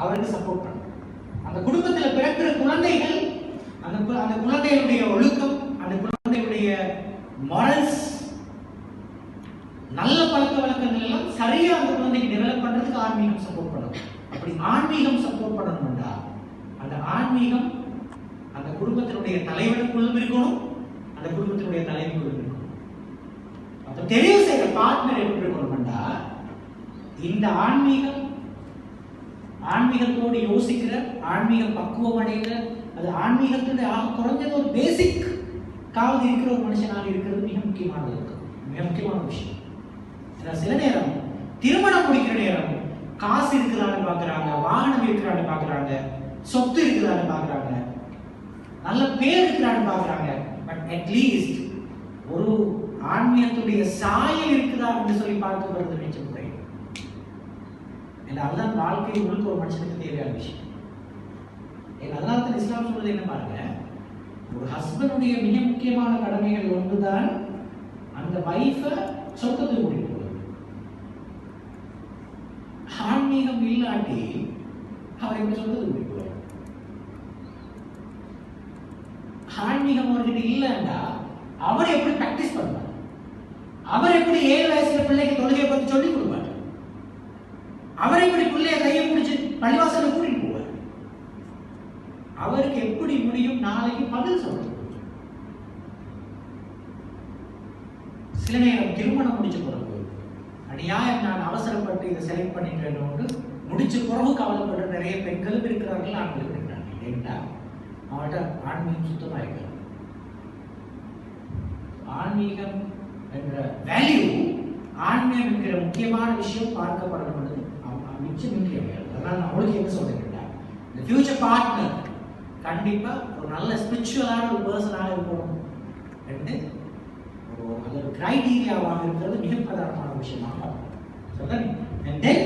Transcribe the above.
அவருக்கு சப்போர்ட் பண்ணும் அந்த குடும்பத்தில் பிறக்கிற குழந்தைகள் அந்த அந்த குழந்தைகளுடைய ஒழுக்கம் அந்த குழந்தைகளுடைய மாரல்ஸ் நல்ல பழக்க வழக்கங்கள் எல்லாம் சரியா அந்த குழந்தைக்கு டெவலப் பண்றதுக்கு ஆன்மீகம் சப்போர்ட் பண்ணணும். அப்படி ஆன்மீகம் சப்போர்ட் பண்ணணும்டா அந்த ஆன்மீகம் அந்த குடும்பத்தினுடைய தலைவனுக்குள்ளும் இருக்கணும் அந்த குடும்பத்தினுடைய தலைவிக்குள்ளும் இருக்கணும். அப்ப தெரிவு செய்யற பார்ட்னர் எப்படி இருக்கணும்டா இந்த ஆன்மீகம் ஆன்மீகத்தோடு யோசிக்கிற ஆன்மீக பக்குவம் அடைகிற அது ஆன்மீகத்துடைய ஆக குறைஞ்சது ஒரு பேசிக் காவது இருக்கிற ஒரு மனுஷனாக இருக்கிறது மிக முக்கியமானது. இருக்கு மிக முக்கியமான விஷயம். சில நேரம் திருமணம் முடிக்கிற நேரம் காசு இருக்கிறான்னு பாக்குறாங்க வாகனம் இருக்கிறான்னு பாக்குறாங்க சொத்து இருக்கிறான்னு பாக்குறாங்க நல்ல பேர் இருக்கிறான்னு பாக்குறாங்க பட் அட்லீஸ்ட் ஒரு ஆன்மீகத்துடைய சாயல் இருக்குதா அப்படின்னு சொல்லி பார்க்கப்படுறது நிச்சயம் குறையும் ஏன்னா அதுதான் வாழ்க்கை முழுக்க ஒரு மனுஷனுக்கு தேவையான விஷயம். ஏன்னா அதனால தான் இஸ்லாம் சொல்றது என்ன பாருங்க? ஒரு ஹஸ்பண்டுடைய மிக முக்கியமான கடமைகள் ஒன்றுதான் அந்த வைஃபை சொர்க்கத்துக்கு கூட்டிட்டு போகிறது ஆன்மீகம் இல்லாட்டி அவர் எப்படி சொர்க்கத்துக்கு கூட்டிட்டு போவார் ஆன்மீகம் அவர்கிட்ட இல்லைண்டா அவர் எப்படி பிராக்டிஸ் பண்ணுவார் அவர் எப்படி ஏழு வயசுல பிள்ளைக்கு தொழுகையை பத்தி சொல்லி கொடுப்பார்? அவரை இப்படி பிள்ளைய கையை பிடிச்சு பள்ளிவாசல கூட்டிட்டு போவார். அவருக்கு எப்படி முடியும்? நாளைக்கு பதில் சொல்றது சில நேரம் திருமணம் முடிச்ச பிறகு அநியாயம் நான் அவசரப்பட்டு இதை செலக்ட் பண்ணிட்டேன் முடிச்ச பிறகு கவலைப்படுற நிறைய பெண்களும் இருக்கிறார்கள் ஆண்களும் இருக்கிறார்கள். ஏன்னா அவன்கிட்ட ஆன்மீகம் சுத்தமா இருக்கிறது ஆன்மீகம் என்ற வேல்யூ ஆன்மீகம் என்கிற முக்கியமான விஷயம் பார்க்கப்பட வேண்டும் அவ- அவ அதனால நான் உங்களுக்கு என்ன சொல்றேன் இந்த ஃபியூச்சர் பார்ட்னர் கண்டிப்பா ஒரு நல்ல ஸ்பிரிச்சுவலான ஒரு பர்சனாக இருக்கணும். ரெண்டு ஒரு நல்ல ஒரு கிரைடீரியாவாக இருக்கிறது மிக பிரதானமான விஷயமாக சொல்றேன் அண்ட் தென்